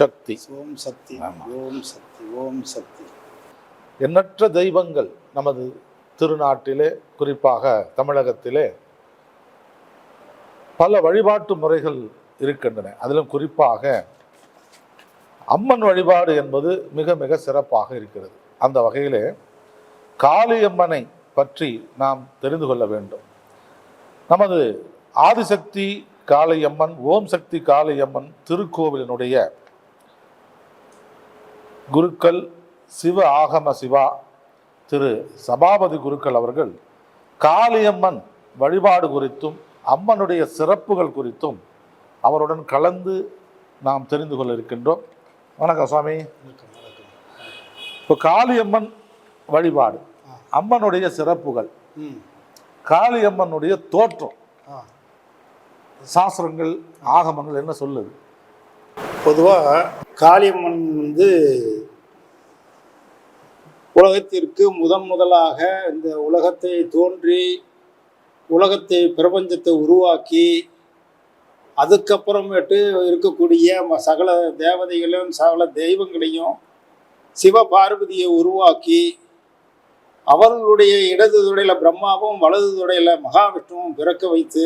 சக்தி. ஓம் சக்தி. ஓம் சக்தி ஓம் சக்தி. எண்ணற்ற தெய்வங்கள் நமது திருநாட்டிலே குறிப்பாக தமிழகத்திலே பல வழிபாட்டு முறைகள் இருக்கின்றன. அதிலும் குறிப்பாக அம்மன் வழிபாடு என்பது மிக மிக சிறப்பாக இருக்கிறது. அந்த வகையிலே காளியம்மனை பற்றி நாம் தெரிந்து கொள்ள வேண்டும். நமது ஆதிசக்தி காளியம்மன் ஓம் சக்தி காளியம்மன் திருக்கோவிலினுடைய குருக்கள் சிவ ஆகம சிவா திரு சபாபதி குருக்கள் அவர்கள் காளியம்மன் வழிபாடு குறித்தும் அம்மனுடைய சிறப்புகள் குறித்தும் அவருடன் கலந்து நாம் தெரிந்து கொள்ள இருக்கின்றோம். வணக்கம் சுவாமி இப்போ காளியம்மன் வழிபாடு அம்மனுடைய சிறப்புகள் ம் காளியம்மனுடைய தோற்றம் சாஸ்திரங்கள் ஆகமங்கள் என்ன சொல்லுது? பொதுவாக காளியம்மன் வந்து உலகத்திற்கு முதன் முதலாக இந்த உலகத்தை தோன்றி உலகத்தை பிரபஞ்சத்தை உருவாக்கி அதுக்கப்புறமேட்டு இருக்கக்கூடிய சகல தேவதைகளையும் சகல தெய்வங்களையும் சிவ பார்வதியை உருவாக்கி அவர்களுடைய இடது துடையில பிரம்மாவும் வலது துடையில மகாவிஷ்ணுவும் பிறக்க வைத்து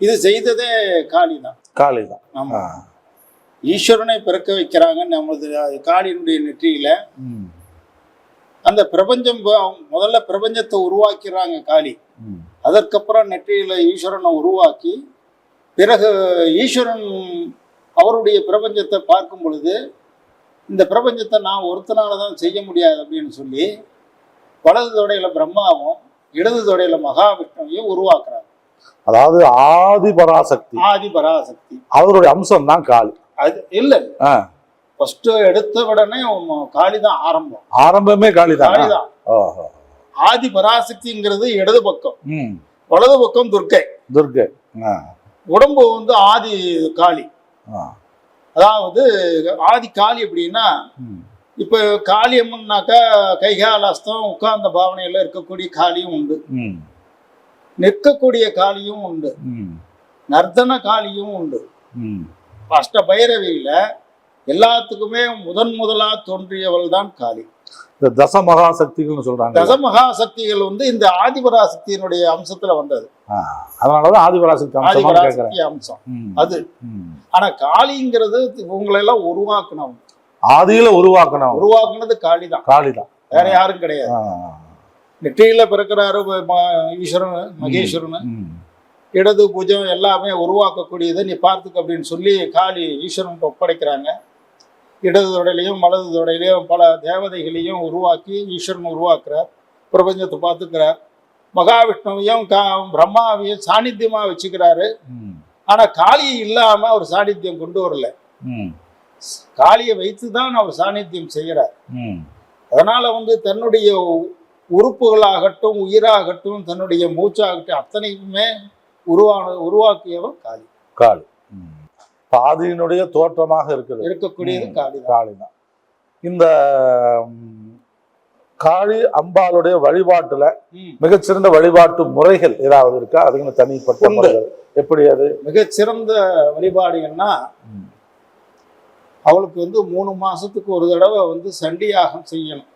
இது செய்ததே காளி தான் காளி தான் ஆமா ஈஸ்வரனை பிறக்க வைக்கிறாங்க நமது காளியினுடைய நெற்றியில. அந்த பிரபஞ்சம் முதல்ல பிரபஞ்சத்தை உருவாக்கிறாங்க காளி. அதற்கப்புறம் நெற்றியில ஈஸ்வரனை உருவாக்கி பிறகு ஈஸ்வரன் அவருடைய பிரபஞ்சத்தை பார்க்கும் பொழுது இந்த பிரபஞ்சத்தை நான் ஒருத்தனால தான் செய்ய முடியாது அப்படின்னு சொல்லி வலது தொடையில பிரம்மாவும் இடது தொடையில மகாவிஷ்ணுவையும் உருவாக்குறாங்க அதாவது ஆதி பராசக்தி ஆதி பராசக்தி அவருடைய அம்சம் தான் காளி. அது இல்லை. ஆ, ஃபர்ஸ்ட் எடுத்த உடனே காளி தான் ஆரம்பம். ஆரம்பமே காளி தான் காளி தான் ஆதி பராசக்திங்கிறது இடது பக்கம். ம். வலது பக்கம் துர்க்கை. துர்கை ஆ. உடம்பு வந்து ஆதி காளி. அதாவது ஆதி காளி அப்படின்னா இப்ப காளியம்மன்னாக்கா கைகாலாஸ்தம் உட்கார்ந்த பாவனையில இருக்கக்கூடிய காளியும் உண்டு. நிற்கக்கூடிய காளியும் உண்டு. ம். நர்த்தன காளியும் உண்டு. ம். அஷ்ட பைரவியில எல்லாத்துக்குமே முதன் முதலா தோன்றியவள் தான் காளி. இந்த தச மகாசக்திகள்னு சொல்றாங்க. தசமகா சக்திகள் வந்து இந்த ஆதிபராசக்தியினுடைய அம்சத்துல வந்தது. அதனாலதான் ஆதிபராசக்தி ஆதிபராசக்தி அம்சம். அது. ஆனா காளிங்கிறது இவங்களெல்லாம் உருவாக்குனவங்க. ஆதியில உருவாக்கணும் உருவாக்குனது காளி தான் காளி தான் வேற யாரும் கிடையாது. நெற்றியில பிறக்கிறாரு ஈஸ்வரன் மகேஸ்வரன். இடது பூஜம் எல்லாமே உருவாக்கக்கூடியதை நீ பார்த்துக்க அப்படின்னு சொல்லி காளி ஈஸ்வரன் ஒப்படைக்கிறாங்க. இடது தொடையிலையும் வலது தொடையிலையும் பல தேவதைகளையும் உருவாக்கி ஈஸ்வரன் உருவாக்குறார். பிரபஞ்சத்தை பார்த்துக்கிறார். மகாவிஷ்ணுவையும் கா பிரம்மாவையும் சாநித்தியமாக வச்சுக்கிறாரு. ம், ஆனா காளியை இல்லாம அவர் சாநித்தியம் கொண்டு வரல. காளியை வைத்து தான் அவர் சாநித்தியம் செய்கிறார். அதனால வந்து தன்னுடைய உறுப்புகளாகட்டும் உயிராகட்டும் தன்னுடைய மூச்சாகட்டும் அத்தனைக்குமே உருவான உருவாக்கியவர் காளி. காளி. ம். ஆதியினுடைய தோற்றமாக இருக்குது இருக்கக்கூடியது. காளி காளி தான் இந்த காளி அம்பாளுடைய வழிபாட்டுல. மிகச்சிறந்த வழிபாட்டு முறைகள் ஏதாவது இருக்கா அதுக்குன்னு தனிப்பட்ட எப்படி அது மிகச்சிறந்த வழிபாடுகள்னா. அவளுக்கு வந்து மூணு மாசத்துக்கு ஒரு தடவை வந்து சண்டியாகம் செய்யணும்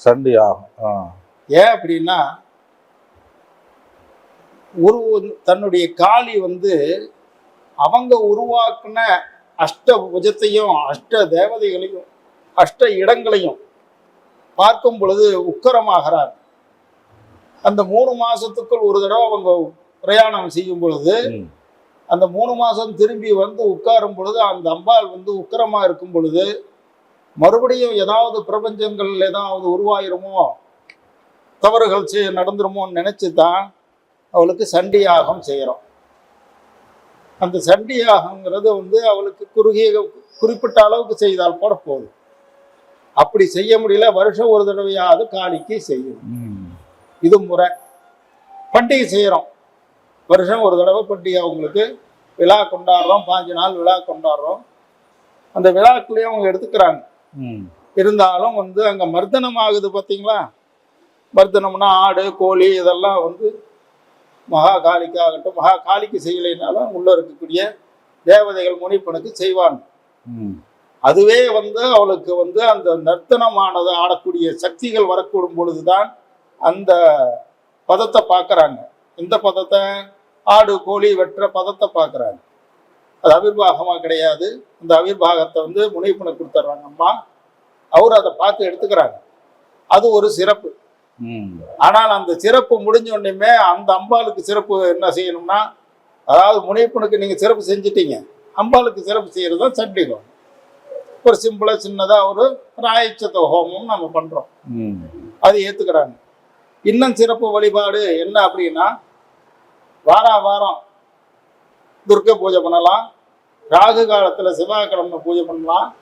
சண்டி ஆகும் ஆ. ஏன் அப்படின்னா ஒரு தன்னுடைய காளி வந்து அவங்க உருவாக்குன அஷ்ட புஜத்தையும் அஷ்ட தேவதைகளையும் அஷ்ட இடங்களையும் பார்க்கும் பொழுது உக்கரமாகிறார் அந்த மூணு மாசத்துக்குள் ஒரு தடவை அவங்க பிரயாணம் செய்யும் பொழுது. அந்த மூணு மாசம் திரும்பி வந்து உட்காரும் பொழுது அந்த அம்பாள் வந்து உக்கிரமா இருக்கும் பொழுது மறுபடியும் ஏதாவது பிரபஞ்சங்கள் ஏதாவது உருவாயிருமோ தவறுகள் நடந்துருமோன்னு நினைச்சு தான் அவளுக்கு சண்டி யாகம் செய்கிறோம் அந்த சண்டி யாகங்கிறது வந்து அவளுக்கு குறுகிய குறிப்பிட்ட அளவுக்கு செய்தால் கூட போதும். அப்படி செய்ய முடியல வருஷம் ஒரு தடவையாவது காளிக்கு செய்யணும் ம். இது முறை. பண்டிகை செய்கிறோம் வருஷம் ஒரு தடவை பண்டிகை அவங்களுக்கு. விழா கொண்டாடுறோம் பாஞ்சு நாள் விழா கொண்டாடுறோம். அந்த விழாக்குள்ளேயே அவங்க எடுத்துக்கிறாங்க. இருந்தாலும் வந்து அங்கே மர்தனம் ஆகுது பார்த்தீங்களா மர்தனம்னா ஆடு கோழி இதெல்லாம் வந்து மகா காளிக்கு ஆகட்டும் மகா காளிக்கு செய்யலைனாலும் உள்ள இருக்கக்கூடிய தேவதைகள் முனிப்பனுக்கு செய்வாங்க. அதுவே வந்து அவளுக்கு வந்து அந்த நர்த்தனமானது ஆடக்கூடிய சக்திகள் வரக்கூடும் பொழுதுதான் அந்த பதத்தை பார்க்கறாங்க. இந்த பதத்தை? ஆடு கோழி வெட்டுற பதத்தை பார்க்கறாங்க. அது அவிர்வாகமா கிடையாது. இந்த அவிர்வாகத்தை வந்து முனைப்புனை கொடுத்துட்றாங்க அம்மா அவர் அதை பார்த்து எடுத்துக்கிறாங்க. அது ஒரு சிறப்பு. ஆனால் அந்த சிறப்பு முடிஞ்ச உடனேயுமே அந்த அம்பாளுக்கு சிறப்பு என்ன செய்யணும்னா அதாவது முனைப்பனுக்கு நீங்க சிறப்பு செஞ்சிட்டீங்க. அம்பாளுக்கு சிறப்பு செய்யறது தான் சண்டிகம். ஒரு சிம்பிளா சின்னதா ஒரு ராயச்சத்த ஹோமம் நம்ம பண்றோம். ம். அது ஏத்துக்கிறாங்க. இன்னும் சிறப்பு வழிபாடு என்ன அப்படின்னா வாரா வாரம் துர்க்கை பூஜை பண்ணலாம். ராகு காலத்துல செவ்வாய்க்கிழமை பூஜை பண்ணலாம்.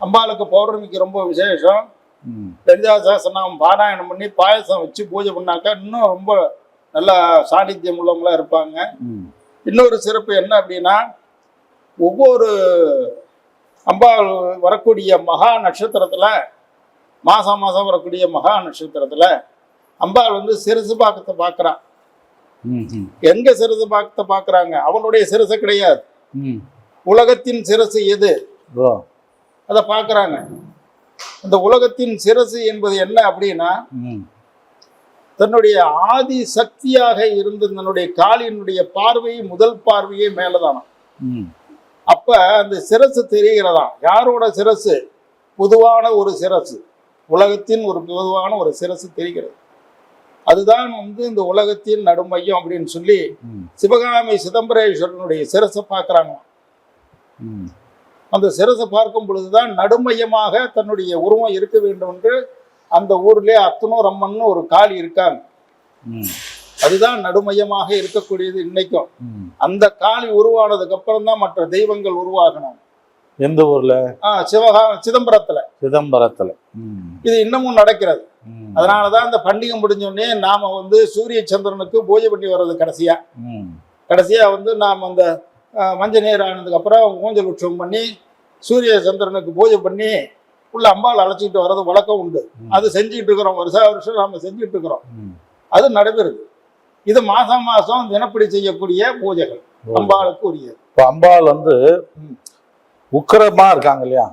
அம்பாளுக்கு பௌர்ணமிக்கு ரொம்ப விசேஷம். லலிதா சாசனம் பாராயணம் பண்ணி பாயசம் வச்சு பூஜை பண்ணாக்கா இன்னும் ரொம்ப நல்ல சாநித்தியம் உள்ளவங்களா இருப்பாங்க. இன்னொரு சிறப்பு என்ன அப்படின்னா ஒவ்வொரு அம்பாள் வரக்கூடிய மகா நட்சத்திரத்துல மாசம் மாசம் வரக்கூடிய மகா நட்சத்திரத்துல அம்பாள் வந்து சிறுசு பாக்கத்தை பார்க்கறா ம். ம். எங்க சிறுசு பாக்கத்தை பார்க்கறாங்க அவளுடைய சிறுசு கிடையாது. உலகத்தின் சிரசு எது அதை பார்க்கறாங்க இந்த உலகத்தின் சிரசு என்பது என்ன அப்படின்னா. தன்னுடைய ஆதி சக்தியாக இருந்து தன்னுடைய காலினுடைய பார்வை முதல் பார்வையே மேலதானாம் ம். அப்ப அந்த சிரசு தெரிகிறதாம் யாரோட சிரசு பொதுவான ஒரு சிரசு உலகத்தின் ஒரு பொதுவான ஒரு சிரசு தெரிகிறது அதுதான் வந்து இந்த உலகத்தின் நடுமையம் அப்படின்னு சொல்லி. சிவகாமி சிதம்பரேஸ்வரனுடைய சிரசை பார்க்கறாங்க. அந்த சிரசை பார்க்கும் பொழுதுதான் நடுமையமாக தன்னுடைய உருவம் இருக்க வேண்டும் என்று அந்த ஊர்லயே அத்தனூர் அம்மன் ஒரு காளி இருக்காங்க. அதுதான் நடுமையமாக இருக்கக்கூடியது இன்னைக்கும். அந்த காளி உருவானதுக்கு அப்புறம் தான் மற்ற தெய்வங்கள் உருவாகணும் எந்த ஊர்ல சிவகா சிதம்பரத்துல சிதம்பரத்துல. இது இன்னமும் நடக்கிறது. அதனாலதான் இந்த பண்டிகை முடிஞ்ச உடனே நாம வந்து சூரிய சந்திரனுக்கு பூஜை பண்ணி வர்றது கடைசியா. கடைசியா வந்து நாம் அந்த மஞ்ச நீர் ஆனதுக்கு அப்புறம் ஊஞ்சல் உற்சவம் பண்ணி சூரிய சந்திரனுக்கு பூஜை பண்ணி உள்ள அம்பாள் அழைச்சிட்டு வர்றது வழக்கம் உண்டு. அது செஞ்சுட்டு இருக்கிறோம் வருஷா வருஷம் நாம செஞ்சுட்டு இருக்கிறோம். அது நடைபெறுது இது மாசம் மாசம் தினப்படி செய்யக்கூடிய பூஜைகள். அம்பாளுக்கு உரியது இப்ப அம்பாள் வந்து. உக்கிரமா இருக்காங்க இல்லையா.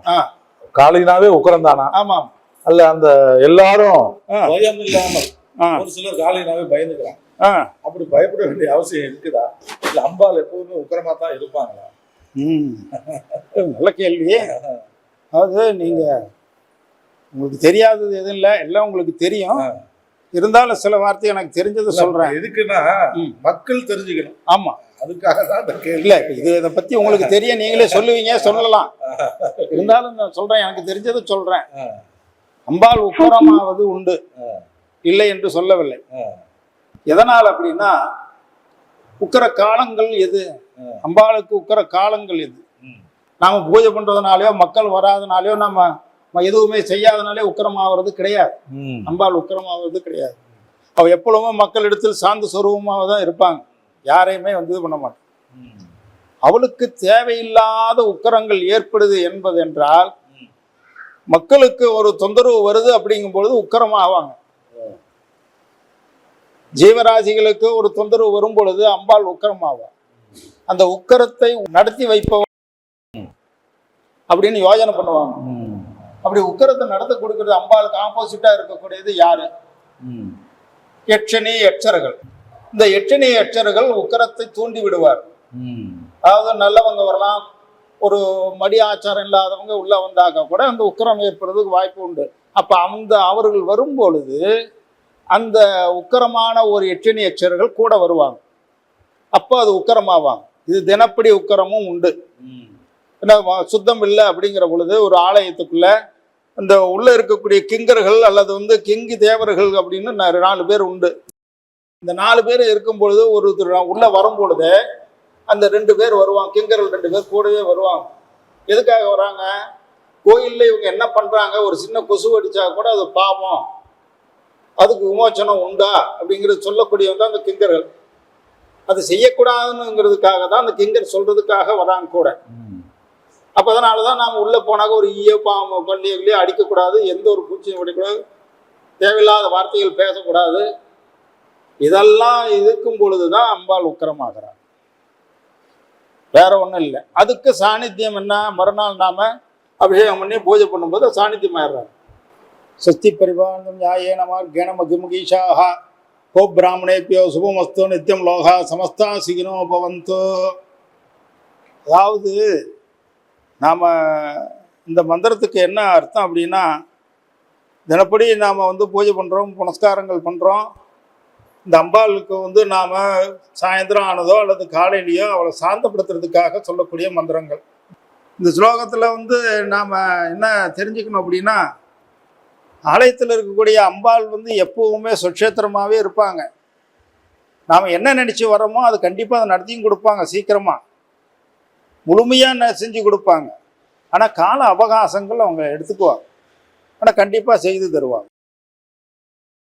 காளினாவே உக்கிரம் தானா ஆமாம் அல்ல அந்த எல்லாரும் ஆ. பயம் இல்லாமல். ஒரு சிலர் காளினாவே பயந்துக்கிறாங்க. அப்படி பயப்பட வேண்டிய அவசியம் இருக்குதா? இல்ல அம்பாள் எப்பவுமே உக்கிரமா தான் இருப்பாங்களா? ம். நல்ல கேள்வி. அதாவது நீங்க உங்களுக்கு தெரியாதது எதுவும் இல்லை எல்லாம் உங்களுக்கு தெரியும். இருந்தாலும் சில வார்த்தை எனக்கு தெரிஞ்சதை சொல்றேன். எதுக்குன்னா. மக்கள் தெரிஞ்சுக்கணும். ஆமா. அதுக்காக தான் இல்ல இது இதை பத்தி உங்களுக்கு தெரியும் நீங்களே சொல்லுவீங்க சொல்லலாம். இருந்தாலும் நான் சொல்றேன் எனக்கு தெரிஞ்சதை சொல்றேன். ஆ. அம்பாள் உக்கரமாவது உண்டு. இல்லை என்று சொல்லவில்லை. எதனால் அப்படின்னா உக்கர காலங்கள் எது. அம்பாளுக்கு உக்கர காலங்கள் எது. நாம பூஜை பண்றதுனாலயோ மக்கள் வராதனாலயோ நம்ம எதுவுமே செய்யாதனாலே உக்கிரமாகிறது கிடையாது. அம்பாள் உக்கிரமாகிறது கிடையாது அவ எப்பொழுதுமே மக்களிடத்தில் சார்ந்த சொரூபமாக தான் இருப்பாங்க யாரையுமே வந்து இது பண்ண மாட்டாங்க. அவளுக்கு தேவையில்லாத உக்கரங்கள் ஏற்படுது என்பது என்றால். மக்களுக்கு ஒரு தொந்தரவு வருது அப்படிங்கும் பொழுது உக்கரமாவாங்க ஜீவராசிகளுக்கு ஒரு தொந்தரவு வரும் பொழுது அம்பாள் உக்கரமாவார் அந்த உக்கரத்தை நடத்தி வைப்பவன் அப்படின்னு யோசனை பண்ணுவாங்க. அப்படி உக்கரத்தை நடத்த கொடுக்கறது அம்பாளுக்கு ஆப்போசிட்டா இருக்கக்கூடியது யாரு? எட்சணி யட்சணி இந்த எட்சணி யட்சர்கள் உக்கரத்தை தூண்டி விடுவார். அதாவது நல்லவங்க வரலாம் ஒரு மடி ஆச்சாரம் இல்லாதவங்க உள்ள வந்தாக்க கூட அந்த உக்கரம் ஏற்படுறதுக்கு வாய்ப்பு உண்டு. அப்ப அந்த அவர்கள் வரும் பொழுது அந்த உக்கரமான ஒரு எச்சனி எச்சர்கள் கூட வருவாங்க. அப்போ அது உக்கரமாவாங்க. இது தினப்படி உக்கரமும் உண்டு. என்ன சுத்தம் இல்லை அப்படிங்கிற பொழுது ஒரு ஆலயத்துக்குள்ள இந்த உள்ள இருக்கக்கூடிய கிங்கர்கள் அல்லது வந்து கிங்கி தேவர்கள் அப்படின்னு நாலு பேர் உண்டு. இந்த நாலு பேர் இருக்கும் பொழுது ஒரு உள்ள வரும் பொழுது அந்த ரெண்டு பேர் வருவாங்க. கிங்கர்கள் ரெண்டு பேர் கூடவே வருவாங்க. எதுக்காக வராங்க? கோயில்ல இவங்க என்ன பண்றாங்க? ஒரு சின்ன கொசு அடிச்சா கூட அது பாவம். அதுக்கு விமோச்சனம் உண்டா அப்படிங்கிறது சொல்லக்கூடியவங்க தான் அந்த கிங்கர்கள். அது செய்யக்கூடாதுங்கிறதுக்காக தான் அந்த கிங்கர் சொல்றதுக்காக வராங்க கூட. அப்போ அதனால தான் நாம் உள்ளே போனாக்க ஒரு ஈய பாம்பு பள்ளிகளையோ அடிக்கக்கூடாது எந்த ஒரு பூச்சியும் அடிக்கக்கூடாது தேவையில்லாத வார்த்தைகள் பேசக்கூடாது. இதெல்லாம் இருக்கும் பொழுது தான் அம்பாள் உக்கிரமாகிறார் வேற ஒன்றும் இல்லை. அதுக்கு சாநித்தியம் என்ன? மறுநாள் நாம அபிஷேகம் பண்ணி பூஜை பண்ணும்போது சாநித்தியம் ஆயிடுறாங்க சஸ்தி பரிபாலனம் நியாயேன மார்கேண மகிமுகீஷாக கோ பிராமணேபியோ சுபமஸ்து நித்தியம் லோகா சமஸ்தா சிகினோ பவந்தோ அதாவது நாம் இந்த மந்திரத்துக்கு என்ன அர்த்தம் அப்படின்னா தினப்படி நாம் வந்து பூஜை பண்ணுறோம் புனஸ்காரங்கள் பண்ணுறோம் இந்த அம்பாளுக்கு வந்து நாம் சாயந்தரம் ஆனதோ அல்லது காலையிலையோ அவளை சாந்தப்படுத்துறதுக்காக சொல்லக்கூடிய மந்திரங்கள். இந்த ஸ்லோகத்தில் வந்து நாம் என்ன தெரிஞ்சுக்கணும் அப்படின்னா ஆலயத்தில் இருக்கக்கூடிய அம்பாள் வந்து எப்பவுமே சுட்சேத்திரமாகவே இருப்பாங்க. நாம் என்ன நினச்சி வரோமோ அது கண்டிப்பாக அதை நடத்தியும் கொடுப்பாங்க சீக்கிரமாக முழுமையாக செஞ்சு கொடுப்பாங்க. ஆனால் கால அவகாசங்கள் அவங்க எடுத்துக்குவாங்க. ஆனால் கண்டிப்பாக செய்து தருவாங்க.